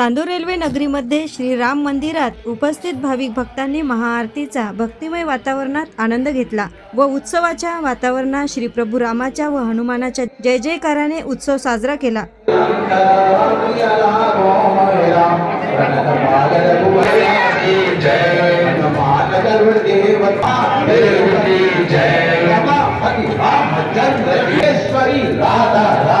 Chandur railway नगरीमध्ये Shriram मंदिरात उपस्थित भाविक भक्तांनी महाआरतीचा भक्तिमय वातावरणात आनंद घेतला व उत्सवाच्या वातावरणात श्री प्रभू रामाच्या व हनुमानाच्या जय जयकाराने उत्सव साजरा केला. जय राधा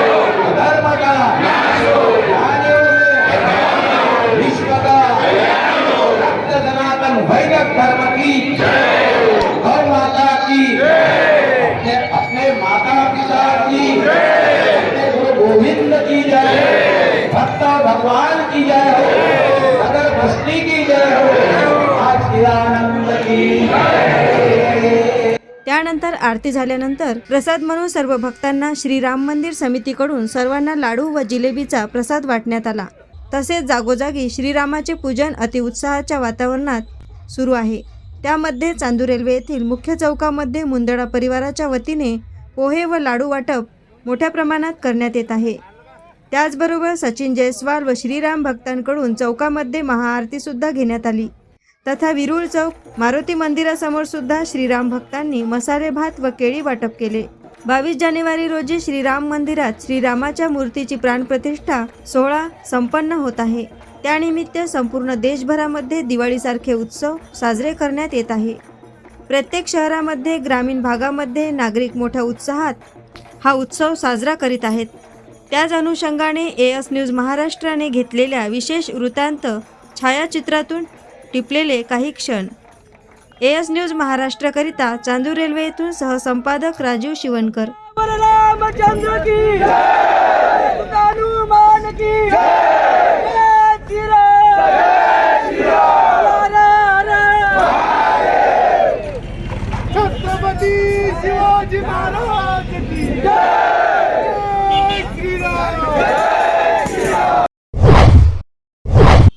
त्यानंतर आरती झाल्यानंतर प्रसाद म्हणून सर्व भक्तांना श्रीराम मंदिर समितीकडून सर्वांना लाडू व जिलेबीचा प्रसाद वाटण्यात आला. तसेच जागोजागी श्रीरामाचे पूजन अतिउत्साहाच्या वातावरणात सुरू आहे. त्यामध्ये चांदूर रेल्वे येथील मुख्य चौकामध्ये मुंदडा परिवाराच्या वतीने पोहे व लाडू वाटप मोठ्या प्रमाणात करण्यात येत आहे. त्याचबरोबर सचिन जयस्वाल व श्रीराम भक्तांकडून चौकामध्ये महाआरतीसुद्धा घेण्यात आली. तथा विरुळ चौक मारुती मंदिरासमोर सुद्धा श्रीराम भक्तांनी मसाले भात व केळी वाटप केले. बावीस जानेवारी रोजी श्रीराम मंदिरात श्रीरामाच्या मूर्तीची प्राणप्रतिष्ठा सोहळा संपन्न होत आहे. त्यानिमित्त संपूर्ण देशभरामध्ये दिवाळीसारखे उत्सव साजरे करण्यात येत आहे. प्रत्येक शहरामध्ये ग्रामीण भागामध्ये नागरिक मोठ्या उत्साहात हा उत्सव साजरा करीत आहेत. त्याच अनुषंगाने एस न्यूज महाराष्ट्राने घेतलेल्या विशेष वृत्तांत छायाचित्रातून टिपलेले काही क्षण एस न्यूज महाराष्ट्राकरिता चांदूर रेल्वे येथून सहसंपादक राजीव शिवणकर छत्रपती शिवाजी महाराज की जय